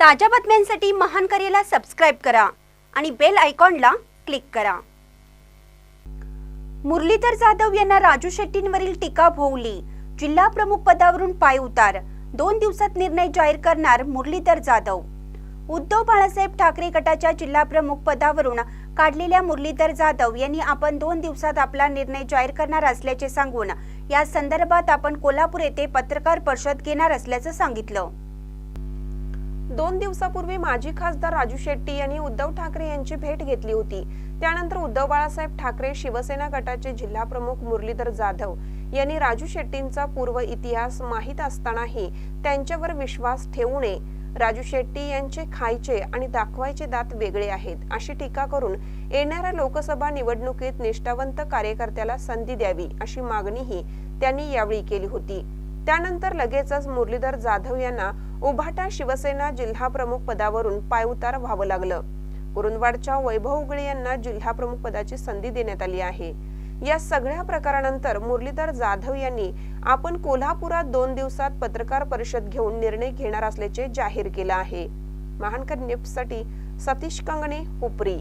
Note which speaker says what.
Speaker 1: ताज्या बातम्यांसाठी महान करेला सबस्क्राईब करा आणि बेल आयकॉनला क्लिक करा. मुरलीधर जाधव यांना राजू शेट्टींवरील टीका भोवली. जिल्हा प्रमुख पदावरून पाय उतार. दोन दिवसात निर्णय जाहीर करणार मुरलीधर जाधव. उद्धव बाळासाहेब ठाकरे गटाच्या जिल्हा प्रमुख पदावरून काढलेल्या मुरलीधर जाधव यांनी आपण दोन दिवसात आपला निर्णय जाहीर करणार असल्याचे सांगून या संदर्भात आपण कोल्हापूर येथे पत्रकार परिषद घेणार असल्याचं सांगितलं.
Speaker 2: दोन दिवसापूर्वी माजी खासदार राजू शेट्टी यांनी उद्धव ठाकरे यांची भेट घेतली होती. त्यानंतर उद्धव बाळासाहेब ठाकरे शिवसेना गटाचे जिल्हा प्रमुख मुरलीधर जाधव यांनी राजू शेट्टींचा पूर्व इतिहास माहीत असतानाही त्यांच्यावर विश्वास ठेवू नये. राजू शेट्टी यांचे खायचे आणि दाखवायचे दात वेगळे आहेत अशी टीका करून येणाऱ्या लोकसभा निवडणुकीत निष्ठावंत कार्यकर्त्याला संधी द्यावी अशी मागणीही त्यांनी यावेळी केली होती. त्यानंतर लगेचच मुरलीधर जाधव यांना उभाटा शिवसेना जिल्हा प्रमुख पदावरून पायउतार व्हावं लागलं. कुरुंदवाडच्या वैभव उगळे यांना जिल्हा प्रमुख पदाची संधी देण्यात आली आहे. या सगळ्या प्रकारानंतर मुरलीधर जाधव यांनी आपण कोल्हापुरात दोन दिवसात पत्रकार परिषद घेऊन निर्णय घेणार असल्याचे जाहीर केलं आहे. महानकर न्यूजसाठी सतीश कंगणे हुपरी.